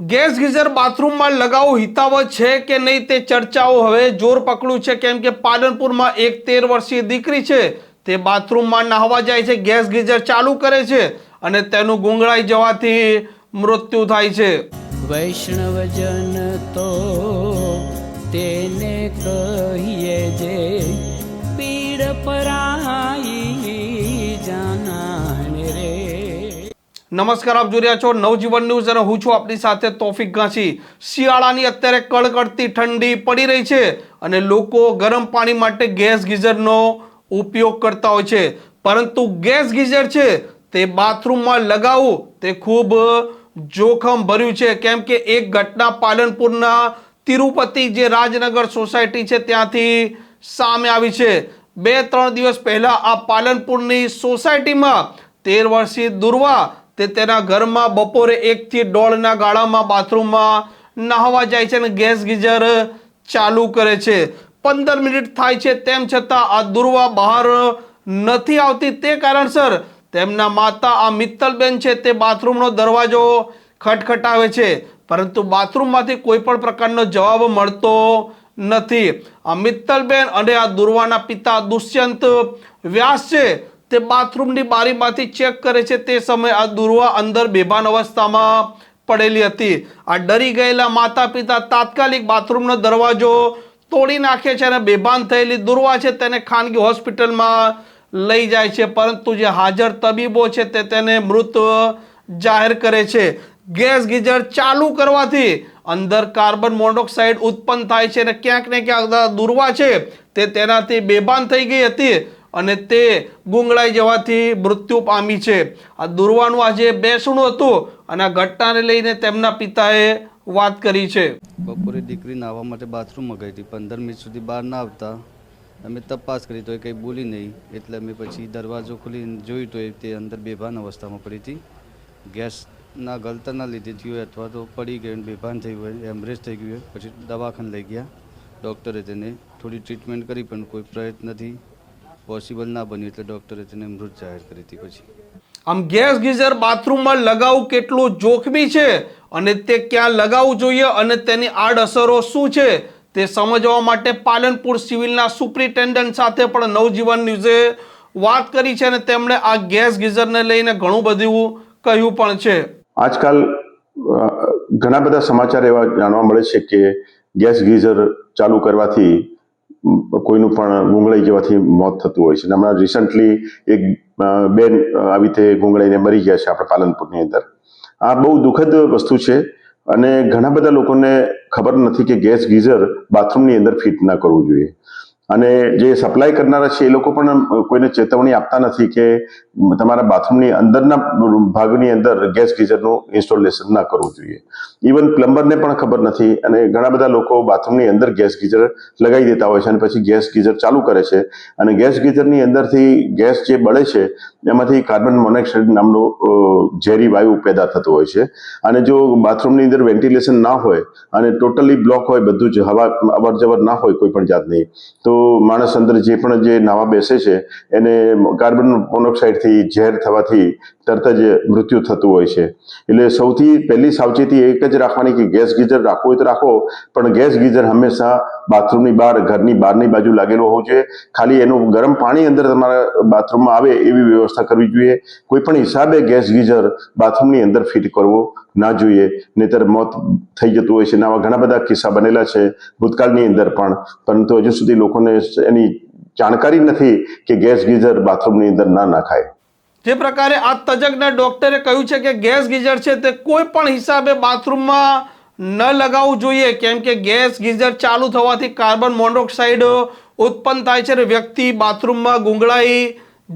Gas geyser બાથરૂમમાં લગાવવું હિતાવત છે કે નહીં તે ચર્ચાઓ હવે જોર પકડ્યું છે કેમ કે પાલનપુરમાં એક તેર વર્ષીય દીકરી છે. તે બાથરૂમમાં નાહવા જાય છે, ગેસ ગીઝર ચાલુ કરે છે અને તેનું ગુંગળાઈ જવાથી મૃત્યુ થાય છે. વૈષ્ણવજન તો તેને કહીએ જે પીડ પરાઈ નમસ્કાર, આપ જોઈ રહ્યા છો નવજીવન ન્યૂઝ અને હું છું આપની સાથે તોફિક ઘાસી શિયાળાની અત્યારે કડકડતી ઠંડી પડી રહી છે અને લોકો ગરમ પાણી માટે ગેસ ગીઝરનો ઉપયોગ કરતા હોય છે. પરંતુ ગેસ ગીઝર છે તે બાથરૂમમાં લગાવવું તે ખૂબ જોખમ ભર્યું છે. કેમ કે એક ઘટના પાલનપુરના તિરુપતિ જે રાજનગર સોસાયટી છે ત્યાંથી સામે આવી છે. બે ત્રણ દિવસ પહેલાં આ પાલનપુરની સોસાયટીમાં તેર વર્ષીય દુર્વા તે તેના ઘરમાં બપોરે એકથી દોઢના ગાળામાં બાથરૂમમાં નહાવા જાય છે અને ગેસ ગીઝર ચાલુ કરે છે. પંદર મિનિટ થાય છે તેમ છતાં આ દુર્વા બહાર નથી આવતી. તે કારણસર તેમના માતા આ મિત્તલબેન છે તે બાથરૂમનો દરવાજો ખટખટાવે છે. પરંતુ બાથરૂમમાંથી કોઈ પણ પ્રકારનો જવાબ મળતો નથી. આ મિત્તલબેન અને આ દુર્વાના પિતા દુષ્યંત વ્યાસ છે. તે બાથરૂમની બારીમાંથી ચેક કરે છે તે સમયે આ દુર્વા અંદર બેભાન અવસ્થામાં પડેલી હતી. આ ડરી ગયેલા માતા પિતા તાત્કાલિક બાથરૂમનો દરવાજો તોડી નાખે છે અને બેભાન થયેલી દુર્વા છે તેને ખાનગી હોસ્પિટલમાં લઈ જાય છે. પરંતુ જે હાજર તબીબો છે તે તેને મૃત જાહેર કરે છે. ગેસ ગીઝર ચાલુ કરવાથી અંદર કાર્બન મોનોક્સાઇડ ઉત્પન્ન થાય છે અને ક્યાંક ને ક્યાંક દુર્વા છે તે તેનાથી બેભાન થઈ ગઈ હતી. અને તે ગુંગળાઈ જવાથી મૃત્યુ પામી છે. આ દુર્વાનું આજે બેસણું હતું અને આ ઘટનાને લઈને તેમના પિતાએ વાત કરી છે. બપોરે દીકરી નાહવા માટે બાથરૂમમાં ગઈ હતી. પંદર મિનિટ સુધી બહાર ના આવતા અમે તપાસ કરી તો એ કંઈ બોલી નહીં. એટલે અમે પછી દરવાજો ખોલીને જોયું તો એ તે અંદર બેભાન અવસ્થામાં પડી હતી. ગેસના ગલતરના લીધે થયું અથવા તો પડી ગયું બેભાન થઈ હોય એમરેજ થઈ ગયું હોય, પછી દવાખાને લઈ ગયા. ડૉક્ટરે તેને થોડી ટ્રીટમેન્ટ કરી પણ કોઈ પ્રયત્નથી પોસિબલ ના બન્યું એટલે ડૉક્ટરે તેને મૃત જાહેર કરી હતી પછી. આમ ગેસ ગીઝર બાથરૂમમાં લગાવવું કેટલું જોખમી છે અને તે ક્યાં લગાવવું જોઈએ અને તેની આડઅસરો શું છે તે સમજવા માટે પાલનપુર સિવિલના સુપ્રિન્ટેન્ડન્ટ સાથે પણ નવજીવન ન્યૂઝે વાત કરી છે અને તેમણે આ ગેસ ગીઝરને લઈને ઘણું બધું કહ્યું પણ છે. આજકાલ ઘણા બધા સમાચાર એવા જાણવા મળે છે કે ગેસ ગીઝર ચાલુ કરવાથી કોઈનું પણ ગુંગળાઈ જવાથી મોત થતું હોય છે. અને હમણાં રિસન્ટલી એક બેન આવી રીતે ગુંગળાઈને મરી ગયા છે આપણા પાલનપુરની અંદર. આ બહુ દુઃખદ વસ્તુ છે અને ઘણા બધા લોકોને ખબર નથી કે ગેસ ગીઝર બાથરૂમની અંદર ફિટ ના કરવું જોઈએ. અને જે સપ્લાય કરનારા છે, એ લોકો પણ કોઈને ચેતવણી આપતા નથી કે તમારા બાથરૂમની અંદરના ભાગની અંદર ગેસ ગીઝરનું ઇન્સ્ટોલેશન ના કરવું જોઈએ. ઇવન પ્લમ્બરને પણ ખબર નથી અને ઘણા બધા લોકો બાથરૂમની અંદર ગેસ ગીઝર લગાવી દેતા હોય છે અને પછી ગેસ ગીઝર ચાલુ કરે છે. અને ગેસ ગીઝરની અંદરથી ગેસ જે બળે છે, એમાંથી કાર્બન મોનોક્સાઇડ નામનો ઝેરી વાયુ પેદા થતો હોય છે. અને જો બાથરૂમની અંદર વેન્ટિલેશન ના હોય અને ટોટલી બ્લોક હોય બધું જ, હવા અવર જવર ના હોય કોઈ પણ જાતની, તો માણસ અંદર જે પણ જે નાવા બેસે છે, એને કાર્બન મોનોક્સાઇડથી ઝેર થવાથી તરત જ મૃત્યુ થતું હોય છે. એટલે સૌથી પહેલી સાવચેતી એક જ રાખવાની કે ગેસ ગીઝર રાખવો હોય તો રાખો, પણ ગેસ ગીઝર હંમેશા બાથરૂમની બહાર, ઘરની બહારની બાજુ લાગેલો હોવો જોઈએ. ખાલી એનું ગરમ પાણી અંદર તમારા બાથરૂમમાં આવે એવી વ્યવસ્થા કરવી જોઈએ. કોઈ પણ હિસાબે ગેસ ગીઝર બાથરૂમની અંદર ફિટ કરવો ના જોઈએ, નહીતર મોત થઈ જતું હોય છે અને આવા ઘણા બધા કિસ્સા બનેલા છે ભૂતકાળની અંદર પણ. પરંતુ હજુ સુધી લોકોને એની જાણકારી નથી કે ગેસ ગીઝર બાથરૂમની અંદર ના નાખાય. જે પ્રકારે આ તજજ્ઞ ડોક્ટરે કહ્યું છે કે ગેસ ગીઝર છે તે કોઈ પણ હિસાબે બાથરૂમમાં ન લગાવવું જોઈએ, કેમ કે ગેસ ગીઝર ચાલુ થવાથી કાર્બન મોનોક્સાઇડ ઉત્પન્ન થાય છે અને વ્યક્તિ બાથરૂમમાં ગુંગળાઈ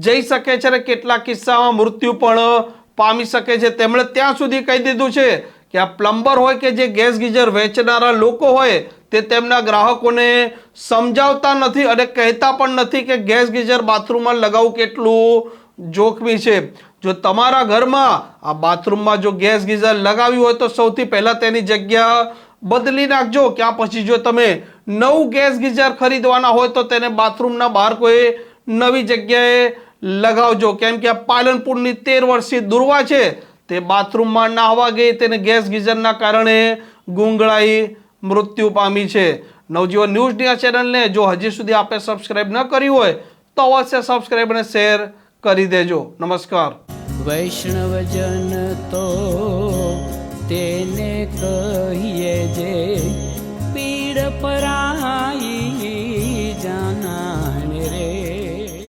જઈ શકે છે અને કેટલાક કિસ્સામાં મૃત્યુ પણ પામી શકે છે. તેમણે ત્યાં સુધી કહી દીધું છે કે આ પ્લમ્બર હોય કે જે ગેસ ગીઝર વેચનારા લોકો હોય, તે તેમના ગ્રાહકોને સમજાવતા નથી અને કહેતા પણ નથી કે ગેસ ગીઝર બાથરૂમમાં લગાવવું કેટલું જોખમી છે. જો તમારા ઘરમાં આ બાથરૂમમાં જો ગેસ ગીઝર લગાવ્યું હોય તો સૌથી પહેલાં તેની જગ્યા બદલી નાખજો. ક્યાં પછી જો તમે નવું ગેસ ગીઝર ખરીદવાના હોય તો તેને બાથરૂમના બહાર કોઈ નવી જગ્યાએ લગાવજો. કેમ કે આ પાલનપુરની તેર વર્ષીય દુર્વા છે, તે બાથરૂમમાં નાહવા ગઈ, તેને ગેસ ગીઝરના કારણે ગુંગળાઈ મૃત્યુ પામી છે. નવજીવન ન્યૂઝની આ ચેનલને જો હજી સુધી આપે સબસ્ક્રાઇબ ન કરી હોય, તો અવશ્ય સબસ્ક્રાઇબ અને શેર કરી દેજો. નમસ્કાર. વૈષ્ણવજન તો તેને કહીએ જે, પીડ પરા